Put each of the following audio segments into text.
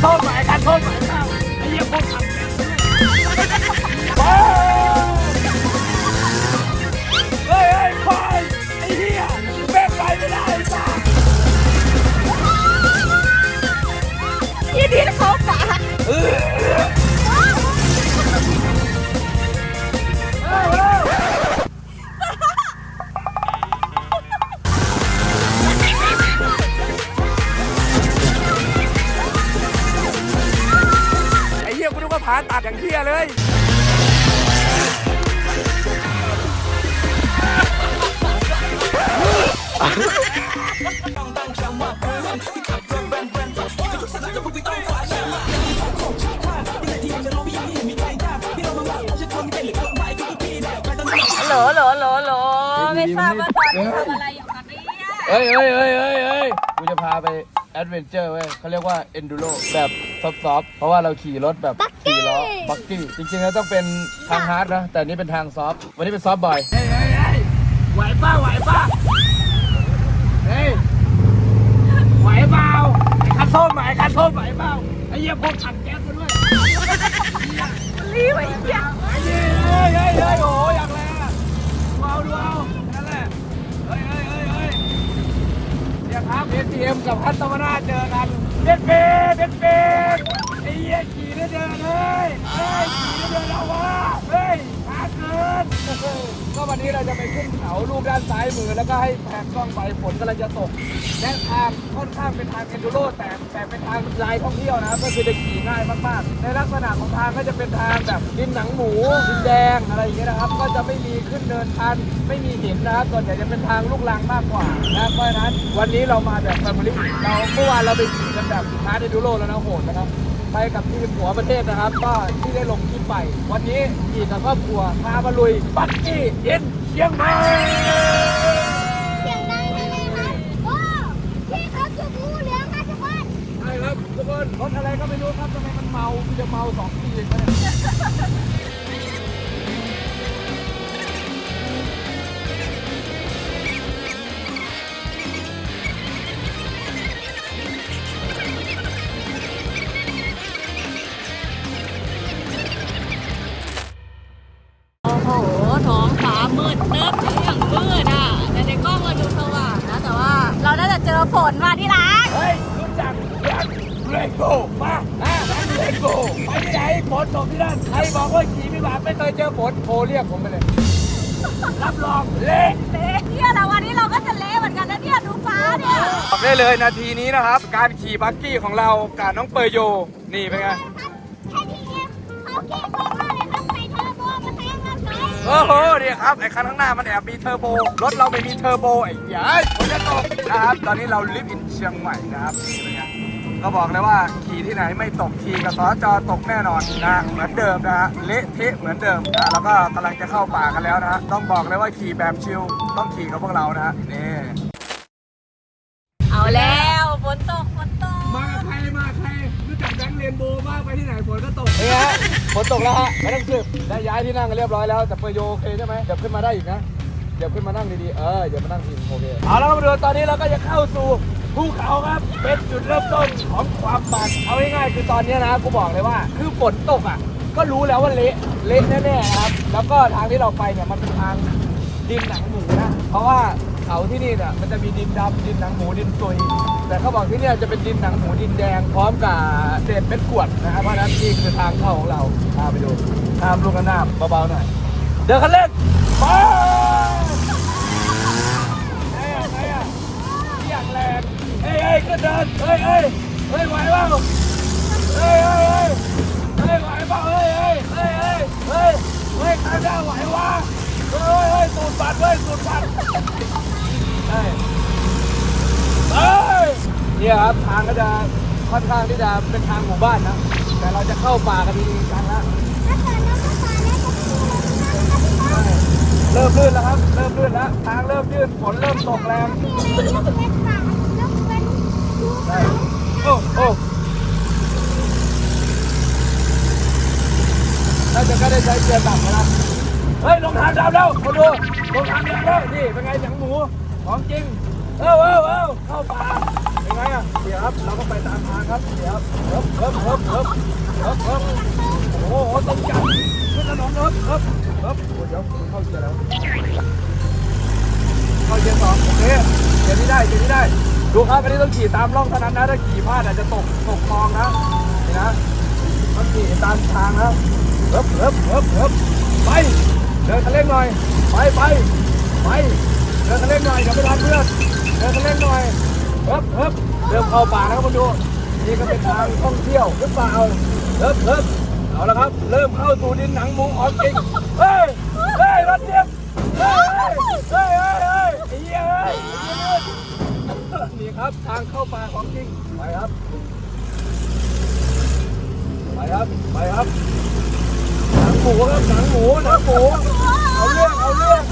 โทษหมายคันโทษหมายเปล่าไอ้เหี้ยพวกขับแาผ่านตัดอย่างเหี้ยเลย โหลโหลโหลโหลไม่ทราบว่าตอนนี้ทำอะไรอยู่กันเนี่ยเฮ้ยเฮ้ยเฮ้ยเฮ้ยเฮ้ยกูจะพาไปแอดเวนเจอร์เว้ยเขาเรียกว่า enduro แบบ ซอฟต์ๆเพราะว่าเราขี่รถแบบสี่ล้อบักกี้จริงๆแล้วต้องเป็นทางฮาร์ดนะแต่อันนี้เป็นทางซอฟต์วันนี้เป็นซอฟต์บอยเฮ้ยเฮ้ยเฮ้ยไหวป้าไหวป้าเฮ้ย ไหวเปล่าไอ้คันโทษไหมไอ้คันโทษไหวเปล่าไอ้เหี้ยพวกถังแก๊สมาด้วยรีบไอ้เหี้ยไอ้เหี้ยเฮ้ยเฮ้ยเฮ้ยโอ้ เดี๋ยวครับ ATM กับพัฒนาเจอกันเด็ดเป็ดเด็ดเป็ดไอ้เหี้ยขี่ได้เดินเลยเฮ้ยขี่ได้เดินแล้ววะเฮ้ย นก็วันนี้เราจะไปขึ้นเขาลูกด้านซ้ายมือแล้วก็ให้แผนกล้องไปฝนกำลังจะตกและทางค่อนข้างเป็นทางเอนดูโรแต่แต่เป็นทางลายท่องเที่ยวนะครับก็คือจะขี่ง่ายมากๆ ในลักษณะของทางก็จะเป็นทางแบบดินหนังหมูดินแดงอะไรอย่างเงี้ยนะครับ ก็จะไม่มีขึ้นเนินชันไม่มีหินนะครับส่วนใหญ่จะเป็นทางลูกลังมากกว่านะเพราะฉะนั้นวันนี้เรามาแบบแฟมิลี่เราเมื่อวานเราไปขี่กันแบบฮาร์ดเอนดูโรแล้วนะโหดนะครับ ไปกับทีมหัวประเทศนะครับ ก็ที่ได้ลงคลิปไป วันนี้ขี่กับครอบครัวพามาลุยบักกี้อินเชียงใหม่เสียงดังเลยนะครับโอ้พี่เขาจุดงูเหลืองค่ะทุกคนใช่ครับทุกคนรถอะไรก็ไม่รู้ครับทำไมมันเมามันจะเมาสองทีเลย อฝนมาที่ร้านเฮ้ยรู้จักแบงค์เลโก้มาอะแบงค์เลโก้ไปที่ไหนฝนตกที่นั่นใครบอกว่าขี่ไม่บากไม่เคยเจอฝนโทรเรียกผมไปเลย รับรองเละเละเนี่ยแต่วันนี้เราก็จะเละเหมือนกันนะเนี่ยดูฟ้าเนี่ยบอกได้เลยนาทีนี้นะครับ การขี่บักกี้ของเรากับน้องเปยโยนี่เป็นไง แค่ทีเนี้ยเขาเก่ง โอ้โหเนี่ยครับไอ้คันข้างหน้ามันแอบมีเทอร์โบ รถเราไม่มีเทอร์โบไอ้เหี้ยเอ้ยฝนจะตกนะครับ ตอนนี้เราลิฟต์อินเชียงใหม่นะครับนี่เป็นไงก็บอกเลยว่าขี่ที่ไหนไม่ตกขี่กับสจตกแน่นอนนะ เหมือนเดิมนะฮะเละเทะเหมือนเดิมนะแล้วก็กำลังจะเข้าป่ากันแล้วนะฮะต้องบอกเลยว่าขี่แบบชิลต้องขี่กับพวกเรานะฮะนี่ เอาแล้วฝนตกฝนตก มาใครมาใครรู้จักแบงค์เร นโบว์บ้างไปที่ไหนฝนก็ตก นี่ฮะฝนตกแล้วฮะไม่ต้องสืบได้ย้ายที่นั่งกันเรียบร้อยแล้วแต่เปอร์โยโอเคใช่ไหมเดี๋ยวขึ้นมาได้อีกนะเดี๋ยวขึ้นมานั่งดีๆเออเดี๋ยวมานั่งทีโอเคเอาแล้วมาดูตอนนี้เราก็จะเข้าสู่ภูเขาครับเป็นจุดเริ่มต้นของความมันเอาง่ายๆคือตอนนี้นะกูบอกเลยว่า คือฝนตกอะ ก็รู้แล้วว่าเละเละแน่ๆนะครับแล้วก็ทางที่เราไปเนี่ยมันเป็นทางดินหนังหมูนะเพราะว่า เขาที่นี่เนี่ยมันจะมีดินดำดินหนังหมูดินซุย แต่เขาบอกที่เนี่ยจะเป็นดินหนังหมูดินแดงพร้อมกับเศษเม็ดกวดนะครับเพราะฉะนั้นนี่คือทางเข้าของเราพาไปดูตามลูกกระนาบเบาๆหน่อยเดินคันเร่งไปไอ้อะไอ้อะเรียงแรงเฮ้ยเฮ้ยก็เดินเฮ้ยเฮ้ยเฮ้ยไหวเปล่าเฮ้ยเฮ้ยเฮ้ยเฮ้ยไหวเปล่าเฮ้ยเฮ้ยเฮ้ยเฮ้ยเฮ้ยเฮ้ยใครจะไหววะเฮ้ยเฮ้ยสูดปัดเฮ้ยสูดปัด เนี่ยครับทางก็จะค่อนข้างที่จะเป็นทางหมู่บ้านนะ แต่เราจะเข้าป่ากันดีๆกันแล้วถ้าเกิดน้องภาษาเนี่ยจะคือเราจะนั่งกับพี่น้องเริ่มลื่นแล้วครับ เริ่มลื่นแล้วทางเริ่มยืดฝนเริ่มตกแรงโอ้โอ้น่าจะก็ได้ใช้เกียร์ต่ำแล้วนะเฮ้ยลงทางดำแล้วมาดูลงทางดำแล้วนี่เป็นไงหนังหมูของจริงเอ้าเอ้าเอ้าเข้าป่า เดี๋ยวครับ เราก็ไปตามทางครับเดี๋ยวเฮิบเฮิบเฮิบเฮิบเฮิบเฮิบโอ้โหต้องจับขึ้นถนนเฮิบเฮิบเฮิบเดี๋ยวเข้าเกียร์แล้ว เข้าเกียร์สองโอเคเกียร์นี้ได้เกียร์นี้ได้ ดูครับอันนี้ต้องขี่ตามร่องเท่านั้นนะ ถ้าขี่พลาดอาจจะตกตกคลองนะนี่นะต้องขี่ตามทางนะเฮิบเฮิบเฮิบเฮิบไป เดินคันเร่งหน่อย ไปไปไปเดินคันเร่งหน่อยอย่าไปทันเพื่อนเดินคันเร่งหน่อยเฮิบเฮิบ เริ่มเข้าป่าแล้วครับคุณดูนี่ก็เป็นทางท่องเที่ยวหรือเปล่าเฮิบเฮิบเอาละครับ เริ่มเข้าสู่ดินหนังหมูของจริงเฮ้ยเฮ้ยรถเจี๊ยบเฮ้ยเฮ้ยเฮ้ยเฮ้ยไอ้เหี้ยเฮ้ยนี่ครับทางเข้าป่าของจริงไปครับไปครับไปครับหนังหมูครับหนังหมูหนังหมูเอาเรื่องเอาเรื่อง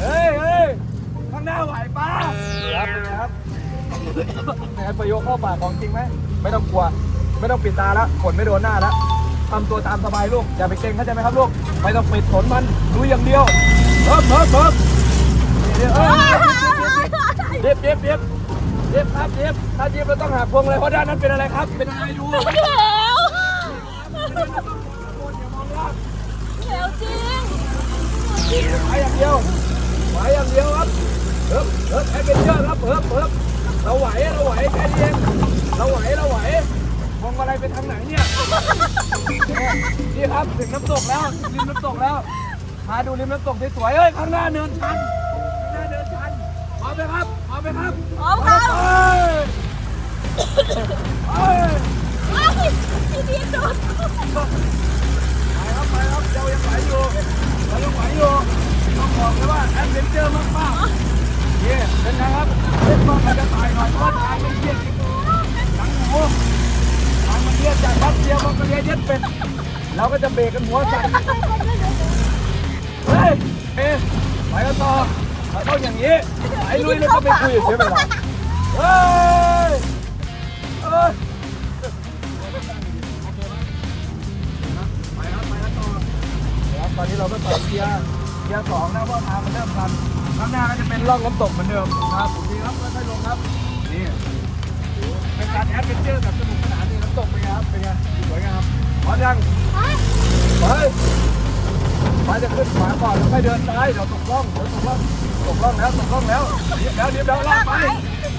เฮ้ยเฮ้ยข้างหน้าไหวป้าครับเป็นไงครับ เป็นไงประโยคเข้าปากของจริงไหมไม่ต้องกลัว ไม่ต้องปิดตาแล้วขนไม่โดนหน้าแล้วทำตัวตามสบายลูกอย่าไปเกรงเข้าใจไหมครับลูกไม่ต้องปิดขนมันดูอย่างเดียวเพิ่มเพิ่มเพิ่มเดี๋ยวเอ้ยเด็บเด็บเด็บเด็บครับเด็บถ้าเด็บเราต้องหาพวงอะไรเพราะด้านนั้นเป็นอะไรครับ เป็นอะไรดูเหลวเหลวจริงไปอย่างเดียวไปอย่างเดียวครับเพิ่มเพิ่มแอดเวนเจอร์ครับเพิ่มเพิ่ม เราไหวเราไหวแค่นี้เองเราไหวเราไหวมองอะไรไปทางไหนเนี่ยนี่ครับถึงน้ำตกแล้วริมน้ำตกแล้วพาดูริมน้ำตกสวยๆเอ้ยข้างหน้าเนินชันข้างหน้าเนินชันพร้อมไหมครับพร้อมไหมครับพร้อมครับไปไปพี่ดีโดนไปครับไปครับเรายังไหวอยู่เรายังไหวอยู่ต้องบอกเลยว่าแอดเวนเจอร์มากๆนี่เป็นไงครับเล่นต้องมัน จายหน่อยเพราะว่าทางมันเยี่ยจริงหนังหมูทางมันเยี่ยงจากรัสเซียวมันก็เยี่ยงเย็ดเป็ดเราก็จะเบรกกันหัวสั่นเฮ้ยเอ๊ะไปกันต่อเราต้องอย่างนี้ไอ้ลุยเลยก็ไม่คุยเสียเวลาเฮ้ยเฮ้ยไปครับไปครับต่อครับตอนนี้เราก็ต่อเกียร์เกียร์สองนะเพราะทางมันเริ่มชันข้างหน้าก็จะเป็นร่องน้ำตกเหมือนเดิมครับดีครับค่อยๆลงครับ การแอดเวนเจอร์แบบสนุกสนานนี่น้ำตกเป็นไงครับเป็นไงสวยงามพร้อมยังไปไปจะขึ้นขวาก่อนแล้วค่อยเดินซ้ายเดี๋ยวตกร่องเดี๋ยวตกร่องตกร่องแล้วตกร่องแล้วเดี๋ยวแล้วเดี๋ยวลากไป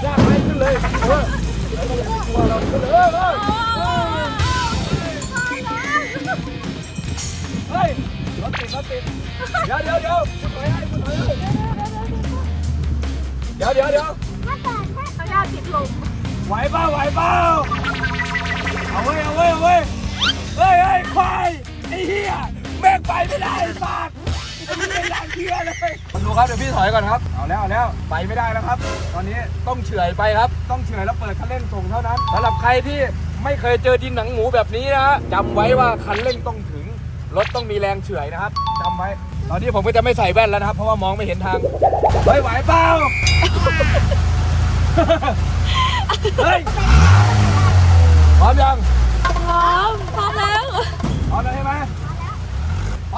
ลากไปขึ้นเลยเออแล้วเราอย่าไปกลัวเราขึ้นเลยเออเออเออเฮ้ยรถติดรถติดเดี๋ยวเดี๋ยวเดี๋ยวคุณถอยให้คุณถอยให้เดี๋ยวเดี๋ยวเดี๋ยวข้างหน้าติดลม ไหวเปล่าไหวเปล่าเอาเว้ยเอาเว้ยเอาเว้ยเฮ้ยเฮ้ยควายไอ้เหี้ยแม่งไปไม่ได้ไอ้สัตว์ไอ้นี่เป็นอย่างเหี้ยเลยมาดูครับเดี๋ยวพี่ถอยก่อนครับเอาแล้วเอาแล้วไปไม่ได้แล้วครับ ตอนนี้ต้องเฉื่อยไปครับ ต้องเฉื่อยแล้วเปิดคันเร่งส่งเท่านั้นสำหรับใครที่ไม่เคยเจอดินหนังหมูแบบนี้นะฮะจำไว้ว่าคันเร่งต้องถึงรถต้องมีแรงเฉื่อยนะครับจำไว้ ตอนนี้ผมก็จะไม่ใส่แว่นแล้วนะครับ เพราะว่ามองไม่เห็นทางเฮ้ยไหวเปล่า เฮ้ยพร้อมยังพร้อมพร้อมแล้วพร้อมแล้วใช่ไหมไป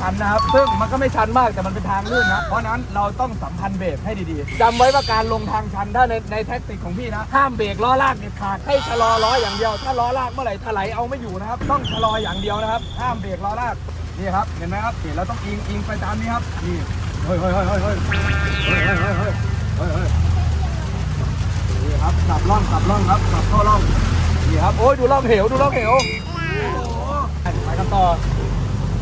ชันนะครับ ซึ่งมันก็ไม่ชันมากแต่มันเป็นทางลื่นนะเพราะนั้นเราต้องสัมพันธ์เบรกให้ดีๆจำไว้ว่าการลงทางชันถ้าในในแท็กติกของพี่นะห้ามเบรกล้อลากเด็ดขาดให้ชะลอล้ออย่างเดียว ถ้าล้อลากเมื่อไหร่ถลายเอาไม่อยู่นะครับ ต้องชะลออย่างเดียวนะครับ ห้ามเบรกล้อลากนี่ครับเห็นไหมครับนี่เราต้องอิงอิงไปตามนี้ครับนี่เฮ้ยเฮ้ยเฮ้ยเฮ้ยเฮ้ยเฮ้ยเฮ้ยเฮ้ยเฮ้ยเฮ้ยเฮ้ยนี่ครับสับล่องสับล่องครับสับเข้าล่องนี่ครับโอ้ยดูล่องเหวดูล่องเหวไปกันต่อ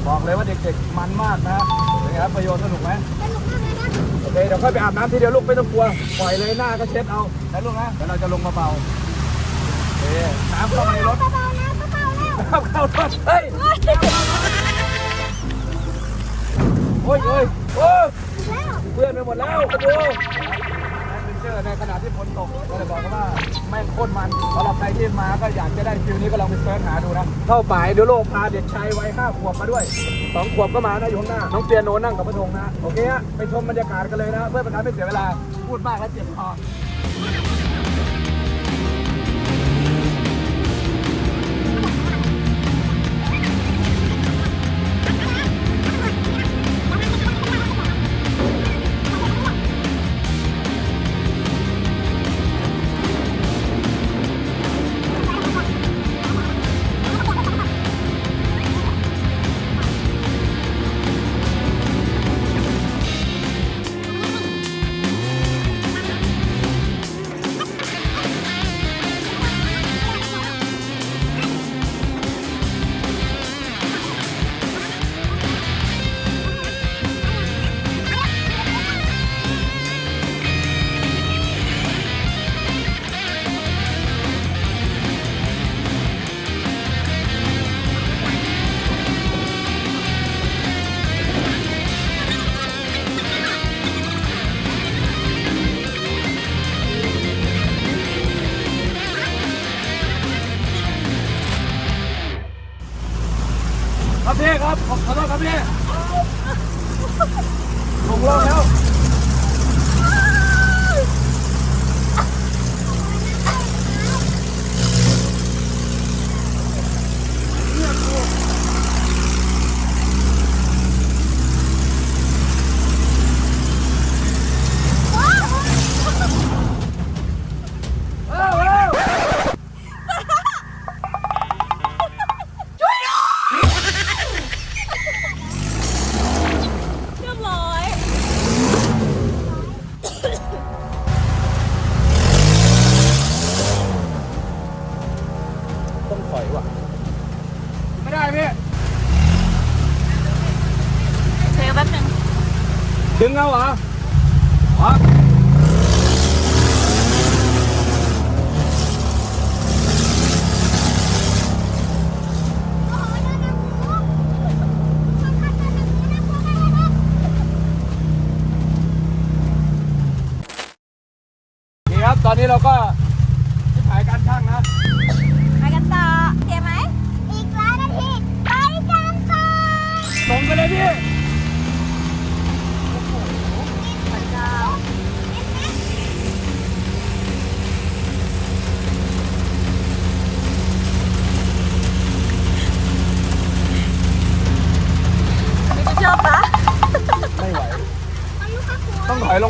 บอกเลยว่าเด็กๆมันมากนะเป็นไงครับประโยชน์สนุกไหมสนุกมากเลยครับโอเคเดี๋ยวค่อยไปอาบน้ำทีเดียวลูกไม่ต้องกลัวปล่อยเลยหน้าก็เช็ดเอาแล้วลูกนะเดี๋ยวเราจะลงมาเบาโอเคน้ำเข้ามาในรถเบาๆนะเบาๆแล้วน้ำเข้ารถเฮ้ยโอ้ยโอ้ยโอ้ยแล้วเพื่อนไปหมดแล้วมาดูแอดเวนเจอร์ในขณะที่ฝนตกก็เลยบอกว่าแม่งโคตรมันสำหรับใครที่มาก็อยากจะได้ฟิลนี้ก็ลองไปเสิร์ชหาดูนะเท่าป่ายเดี๋ยวโลกพาเด็กชายวัยห้าขวบมาด้วยสองขวบก็มานะอยู่ข้างหน้า น้องเปียโนนั่งกับพระธงนะโอเคฮะไปชมบรรยากาศกันเลยนะเพื่อเป็นการไม่เสียเวลาพูดมากแล้วเจ็บคอ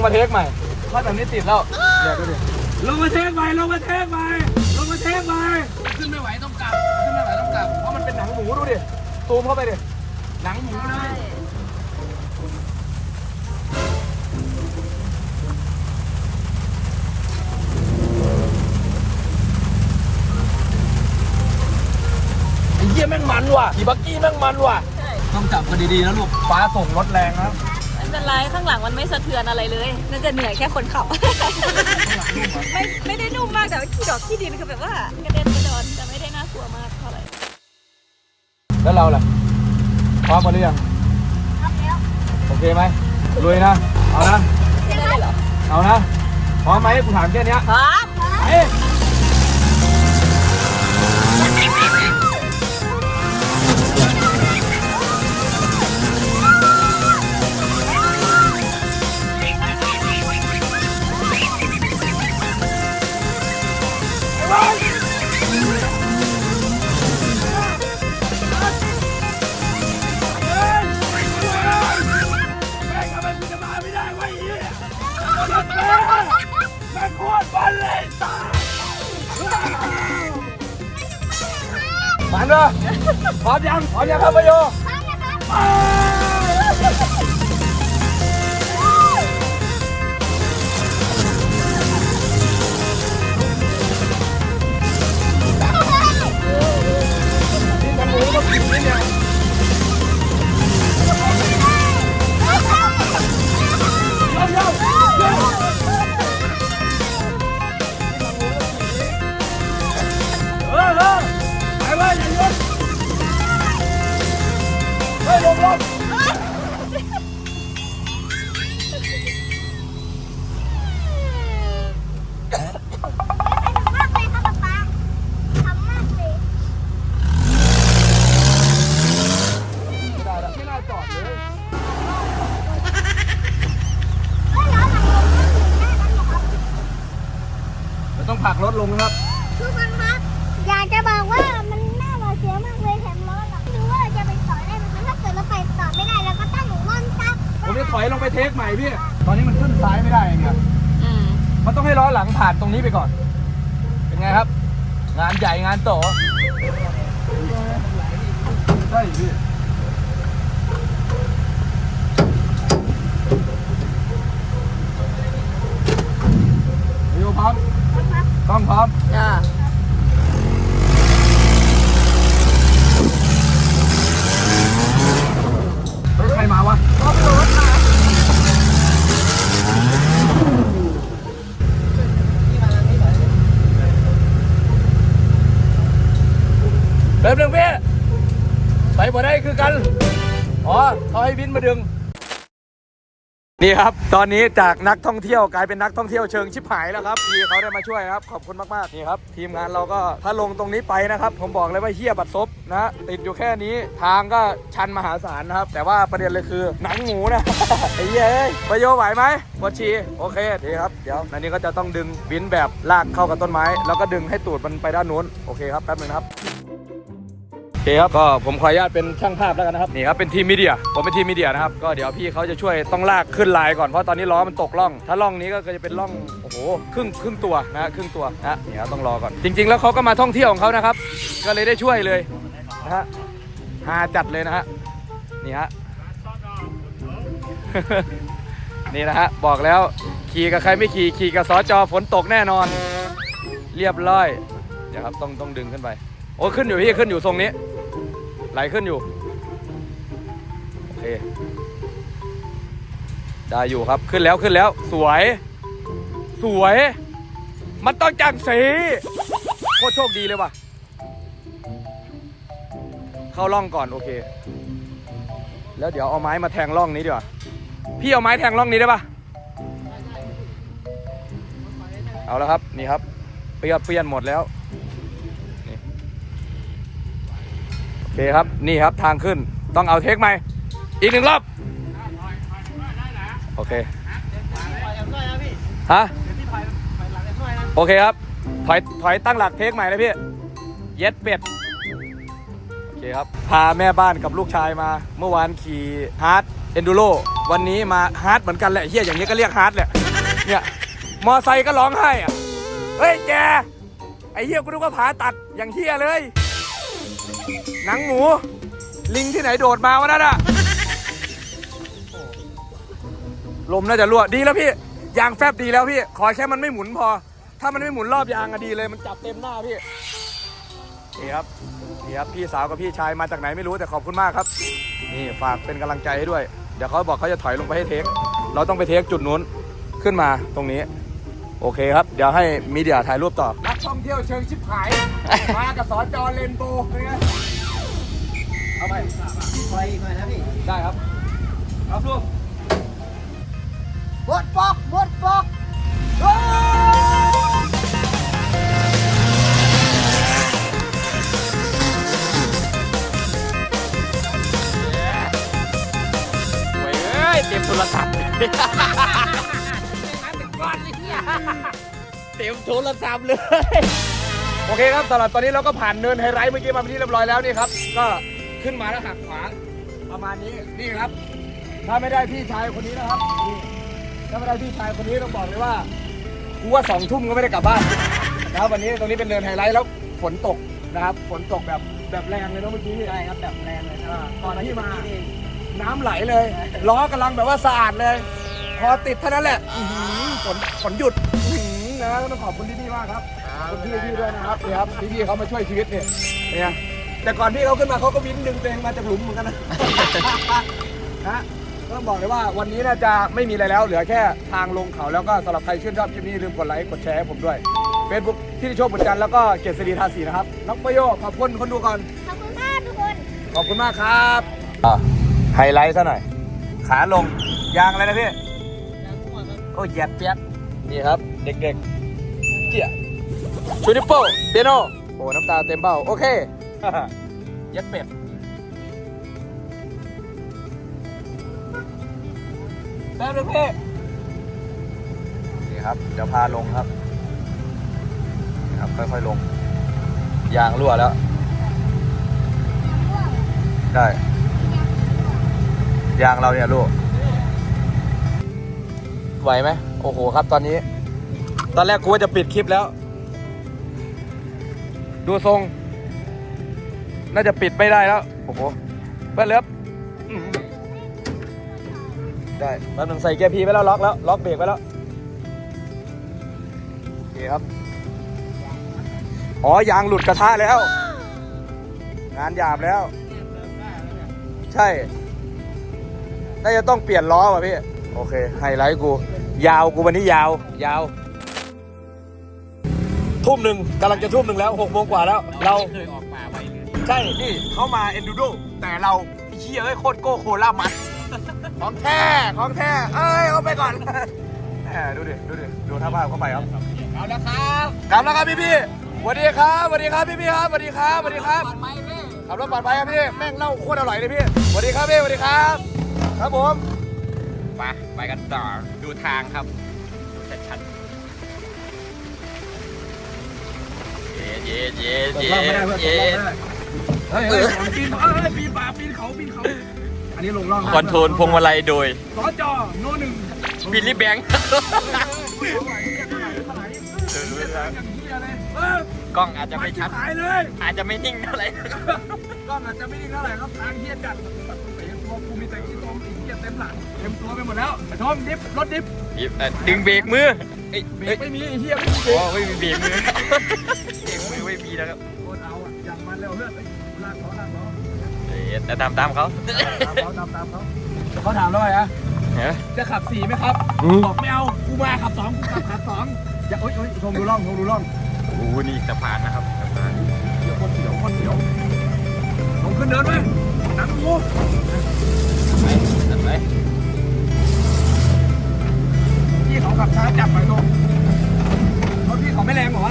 มาเทคใหม่เพราะแบบนี้ติดแล้วเดี๋ยวดูดิลงมาเทคใหม่ลงมาเทคใหม่ลงมาเทคใหม่ขึ้นไม่ไหวต้องกลับขึ้นไม่ไหวต้องกลับเพราะมันเป็นหนังหมูดูดิซูมเข้าไปดิหนังหมูเลยไอ้เหี้ยแม่งมันว่ะขี่บักกี้แม่งมันว่ะใช่ต้องจับกันดีๆนะลูกฟ้าส่งรถแรงนะ ไม่เป็นไรข้างหลังมันไม่สะเทือนอะไรเลยน่าจะเหนื่อยแค่คนขับ ไม่ไม่ได้นุ่มมากแต่ว่าขี้ดอกขี้ดินคือแบบว่ากระเด็นกระดอนแต่ไม่ได้น่ากลัวมากเท่าไหร่แล้วเราล่ะพร้อมกันหรือยังครับแล้วโอเคไหมลุยนะเอานะไม่ได้เลยเหรอเอานะพร้อมไหมกูถามแค่เนี้ยพร้อมเอ้ ตรบันเลยตายมันเหรอพร้อมยังพร้อมยังครับประโยพร้อมนะครับ ถอยลงไปเทคใหม่พี่ ตอนนี้มันขึ้นซ้ายไม่ได้เองครับอืมมันต้องให้ล้อหลังผ่านตรงนี้ไปก่อน เป็นไงครับ งานใหญ่งานโตใช่พี่วิวพร้อมกล้องพร้อมจ้าเฮ้ยใครมาวะ รถรถมาเริ่มหนึ่งพี่ไปบ่ได้คือกัน อ๋อเขาให้บินมาดึง นี่ครับ ตอนนี้จากนักท่องเที่ยวกลายเป็นนักท่องเที่ยวเชิงชิบหายแล้วครับพี่เขาได้มาช่วยครับ ขอบคุณมากๆนี่ครับ ทีมงานเราก็ถ้าลงตรงนี้ไปนะครับ ผมบอกเลยว่าเฮียบัดซบนะติดอยู่แค่นี้ทางก็ชันมหาศาลนะครับ แต่ว่าประเด็นเลยคือหนังหมูนะ ไอ้เหี้ยเอ้ยประโยชน์ไหวไหมปวดฉี่โอเคดีครับเดี๋ยวอันนี้ก็จะต้องดึงวินแบบลากเข้ากับต้นไม้ แล้วก็ดึงให้ตูดมันไปด้านนู้นโอเคครับแป๊บนึงนะครับ เคครับก็ผมขออนุญาตเป็นช่างภาพแล้วกันนะครับนี่ครับเป็นทีมมีเดียผมเป็นทีมมีเดียนะครับก็เดี๋ยวพี่เขาจะช่วยต้องลากขึ้นลายก่อนเพราะตอนนี้ล้อมันตกล่อง ถ้าล่องนี้ก็จะเป็นล่องโอ้โหครึ่งครึ่งตัวนะฮะครึ่งตัวนะฮะนี่ครับต้องรอก่อน จริง ๆ แล้วเขาก็มาท่องเที่ยวของเขานะครับ ก็เลยได้ช่วยเลยนะฮะหาจัดเลยนะฮะนี่ฮะนี่นะฮะบอกแล้วขี่กับใครไม่ขี่ขี่กับสอจอฝนตกแน่นอน เรียบร้อยเดี๋ยวครับต้องต้องดึงขึ้นไปโอ้ขึ้นอยู่พี่ขึ้นอยู่ทรงนี้ ไหลขึ้นอยู่ โอเค ได้อยู่ครับขึ้นแล้วขึ้นแล้ว สวย สวย มันต้องจังสีโคตรโชคดีเลยว่ะ เข้าร่องก่อนโอเค แล้วเดี๋ยวเอาไม้มาแทงร่องนี้ดีกว่า พี่เอาไม้แทงร่องนี้ได้ปะเอาแล้วครับ นี่ครับ เปลี่ยนเปลี่ยนหมดแล้ว โอ เคครับ นี่ครับทางขึ้นต้องเอาเทคใหม่ อีกหนึ่งรอบ โอเค ฮะ โอเคครับ ถอยถอยตั้งหลักเทคใหม่เลยพี่ เย็ดเป็ด โอเคครับ พาแม่บ้านกับลูกชายมา เมื่อวานขี่ฮาร์ดเอนดูโรวันนี้มาฮาร์ดเหมือนกันแหละเฮียอย่างนี้ก็เรียกฮาร์ดแหละ เนี่ย มอไซค์ก็ร้องไห้อะเฮ้ยแก ไอ้เฮียกูนึกว่าผาตัดอย่างเฮียเลย หนังหมู ลิงที่ไหนโดดมาวะนั่นอะลมน่าจะรั่วดีแล้วพี่ ยางแฟบดีแล้วพี่ ขอแค่มันไม่หมุนพอ ถ้ามันไม่หมุนรอบยางอะดีเลยมันจับเต็มหน้าพี่นี่ครับนี่ครับพี่สาวกับพี่ชายมาจากไหนไม่รู้แต่ขอบคุณมากครับ นี่ฝากเป็นกำลังใจให้ด้วย เดี๋ยวเขาบอกเขาจะถอยลงไปให้เทค เราต้องไปเทคจุดนู้นขึ้นมาตรงนี้ โอเคครับ เดี๋ยวให้มีเดียถ่ายรูปต่อนักท่องเที่ยวเชิงชิบหาย มากับสอนจอเลนโบเป็นไง เอาไปคอยอีกหน่อยนะพี่ ได้ครับ ครับลูกบดปอกบดปอกเว้ยเอ้ยเต็มโทรศัพท์เต็มโทรศัพท์เลย โอเคครับสำหรับตอนนี้เราก็ผ่านเนินไฮไลท์เมื่อกี้มาเป็นที่เรียบร้อยแล้วนี่ครับ ก็ ขึ้นมาแล้วหักขวา ประมาณนี้นี่ครับ ถ้าไม่ได้พี่ชายคนนี้นะครับนี่ถ้าไม่ได้พี่ชายคนนี้ต้องบอกเลยว่ากูว่าสองทุ่มก็ไม่ได้กลับบ้านนะครับวันนี้ตรงนี้เป็นเนินไฮไลท์แล้วฝนตกนะครับ ฝนตกแบบแบบแรงเลยเนอะเมื่อกี้ใช่ครับแบบแรงเลยนะอ่าก่อนที่มา น้ำไหลเลยล้อกำลังแบบว่าสะอาดเลย พอติดเท่านั้นแหละอื้อหือฝนฝนหยุดอื้อหือนะต้องขอบคุณพี่ๆมากครับขอบคุณพี่ๆด้วยนะครับนี่ครับพี่ๆเขามาช่วยชีวิตเนี่ยเนี่ย แต่ก่อนพี่เขาขึ้นมาเขาก็วิ่งดึงตัวเองมาจากหลุมเหมือนกันนะนะต้องบอกเลยว่าวันนี้น่าจะไม่มีอะไรแล้ว เหลือแค่ทางลงเขาแล้วก็สำหรับใครชื่นชอบคลิปนี้อย่าลืมกดไลค์กดแชร์ให้ผมด้วย Facebook ที่ที่โชคบุญจันทร์แล้วก็เกษรีทาสีนะครับน้องประโยชน์ขอบคุณคนดูก่อนขอบคุณมากทุกคน ขอบคุณมากครับไฮไลท์ซะหน่อย ขาลงยางอะไรนะพี่โอ้ยเหยียดเปียดนี่ครับ เด็กๆเจียชูนิปโป้เปียโนโอ้น้ำตาเต็มเบ้าโอเคเย็ดเป็ดได้เลยพี่นี่ครับ เดี๋ยวพาลงครับนี่ครับ ค่อยๆลง ยางรั่วแล้ว ได้ ยางเราเนี่ยลูก ไหวไหม โอ้โหครับตอนนี้ ตอนแรกกูว่าจะปิดคลิปแล้ว ดูทรง น่าจะปิดไม่ได้แล้ว โอ้โหเพื่อนเลิฟอื้อหือได้แป๊บนึงใส่เกียร์พีไปแล้วล็อกแล้วล็อกเบรกไปแล้วโอเคครับ อ๋อยางหลุดกระทะแล้ว งานหยาบแล้ว ใช่ น่าจะต้องเปลี่ยนล้อว่ะพี่ โอเค ไฮไลท์กู ยาวกูวันนี้ยาว ยาว ทุ่มหนึ่งกำลังจะทุ่มหนึ่งแล้วหกโมงกว่าแล้ว เราเคยออก ใช่ นี่เขามาเอนดูโดแต่เราไอ้เชี่ยเอ้ยโคตรโก้โคล่ามันของแท้ ของแท้ เอ้ยเอาไปก่อนแหมดูดิ ดูดิ ดูท่าภาพเข้าไปครับเอาแล้วครับกลับแล้วครับพี่พี่สวัสดีครับสวัสดีครับพี่พี่ครับสวัสดีครับสวัสดีครับปลอดภัยพี่ขับรถปลอดภัยครับพี่ แม่งเหล่าโคตรอร่อยเลยพี่ สวัสดีครับพี่ สวัสดีครับ ครับผม ไปไปกันต่อ ดูทางครับ ดูชัดๆเย็ดเย็ดเย็ดเย็ดเย็ด เฮ้ยเฮ้ยของปีนเอ้ยปีนป่าปีนเขาปีนเขา อันนี้ลงร่องคอนโทรลพวงมาลัยโดยล้อจอโน่หนึ่งบิลลี่แบงค์กล้องอาจจะไม่ชัดขายเลยอาจจะไม่นิ่งเท่าไหร่กล้องอาจจะไม่ดีเท่าไหร่ครับทางเฮียจัดตัวกูมีแต่ขี้ตมอีกเฮียเต็มหลังเต็มตัวไปหมดแล้วไอ้ทอมดิฟรถดิฟเอ่อดึงเบรกมือเบรกไม่มีเฮียไม่มีเบรกไม่มีเบรกมือเบรกมือไม่มีนะครับโคตรเอาอะอย่างมันเร็วเลือด แต่ตามตามเขาตามเขาตามตามเขาเขาถามแล้วไงอะเฮ้ยจะขับสี่ไหมครับบอกไม่เอากูมาขับสองกูขับขับสองอย่าโอ๊ยโอ๊ยชมดูร่องชมดูร่องโอ้โหนี่อีกสะพานนะครับสะพานเดี๋ยวคนเสียวคนเสียวลงขึ้นเนินไหมหนังกูไปตัดไปพี่เขาขับช้าจับไปตรงรถพี่เขาไม่แรงเหรอ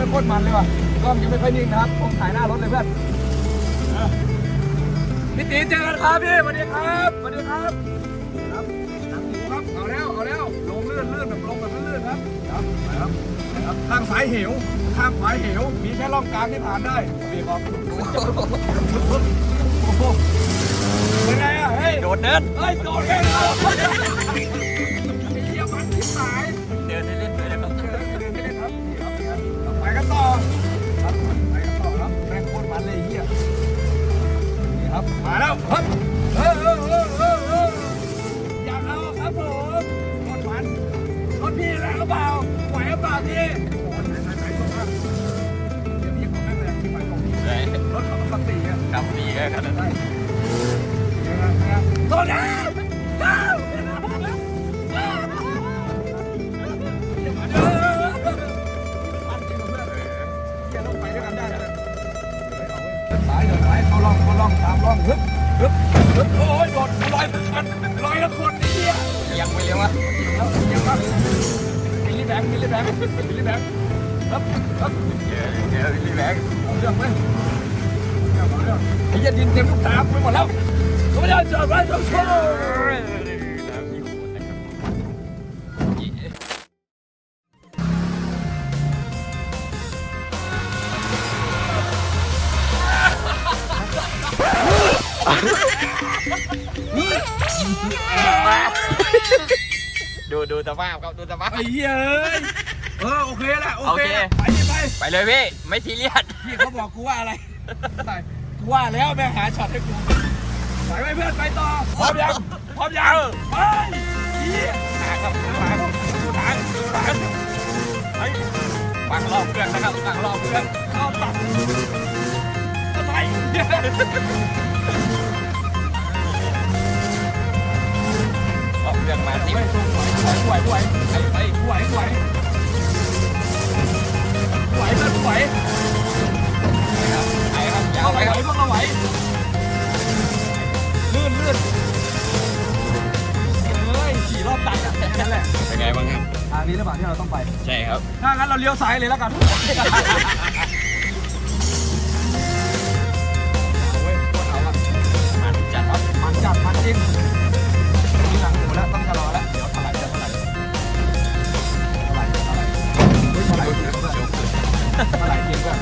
ไม่โคตรมันเลยว่ะกล้องยังไม่ค่อยนิ่งนะครับผมถ่ายหน้ารถเลยเพื่อนเออพี่ตีเจอกันครับพี่สวัสดีครับสวัสดีครับครับหนังหมูครับเอาแล้วเอาแล้วลงเลื่อนเลื่อนแบบลงแบบเลื่อนๆครับครับไปครับไปครับข้างซ้ายเหวข้างขวาเหวมีแค่ร่องกลางที่ผ่านได้พี่ครับโอ้โหเป็นไงอะเฮ้ยโดดเนินเฮ้ยโดดแค่ไนเต็มทุกตาไปหมดแล้วก็ไม่ได้จอดไว้จอดโชว์ดูดูสภาพครับดูสภาพไอ้เหี้ยเอ้ยเออโอเคแหละโอเคโอเค ไปดิไปไปเลยพี่ไม่ซีเรียส พี่เขาบอกกูว่าอะไรไปกู ว่าแล้วแม่งหาช็อตให้กูไปไปเพื่อนไปต่อพร้อมยังพร้อมยังไปเหี้ยทางครับทางทางทางไปวางรอบเครื่องนะครับวางรอบเครื่องเข้าตัดทำไมรอบเครื่องมาสิไม่ถูกไหวไหวไหวไปไปไหวไหวไหวเพื่อนไหวครับไป ครับ ถ้างั้นเราเลี้ยวซ้ายเลยแล้วกันเอาเว้ยโคตรเอาครับมันจัดครับมันจัดมันจริงมีหลังหมูแล้วต้องชะลอแล้ว เดี๋ยวถลายเดี๋ยวถลายถลายถลายเฮ้ยถลายจริงเพื่อนถลายจริงเพื่อน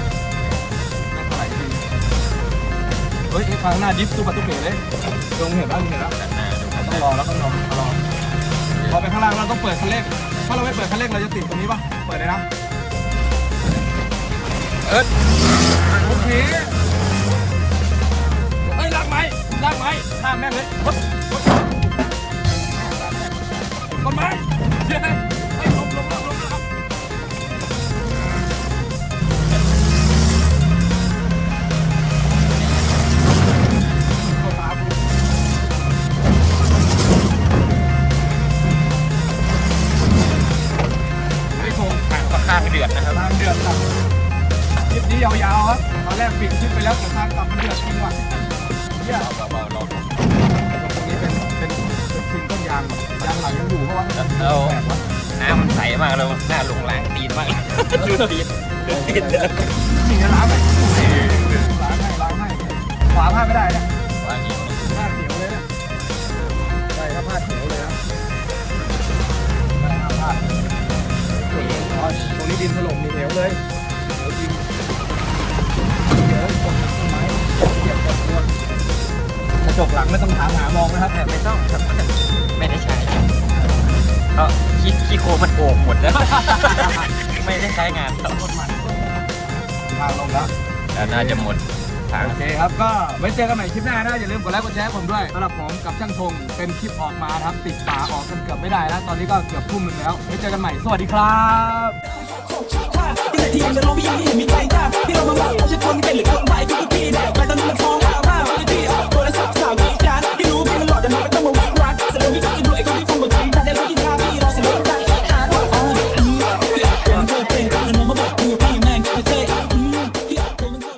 แม่ถลายจริงเฮ้ยไอ้ฟังหน้าดิฟตู้ปร เอิร์ดโอเคเฮ้ยลากไม้ลากไม้ห้ามแม่งเลย ดินถล่มมีเหวเลยเหวจริงเดี๋ยวกดต้นไม้เหยียบกดตัวกระจกหลังไม่ต้องถามหามองนะครับแต่ไม่ต้องครับไม่ได้ใช้เพราะขี้ขี้โคลนมันโอบหมดแล้ว ไม่ได้ใช้งานครับต้นมันทางลงแล้วแล้วน่าจะหมดทาง โอเคครับ ก็ไว้เจอกันใหม่คลิปหน้านะอย่าลืมกดไลค์กดแชร์ให้ผมด้วยสำหรับผมกับช่างธงเป็นคลิปออกมานะครับติดฝาออกกันเกือบไม่ได้แล้ว ตอนนี้ก็เกือบทุ่มหนึ่งแล้วไว้เจอกันใหม่สวัสดีครับ ยังแต่ที่ยังจะร้องพี่ยังไม่เห็นมีใครกล้ที่เรามาบ้าเราจะทนเป็นหรือคนบ้าทุกทีได้ไปตอนนี้มันฟ้องบ้าบ้าคนที่ออกตัวและสับาวที่จานที่รู้พี่นหลอกแต่น้องไม่ต้องม่รัดสุกที่จะ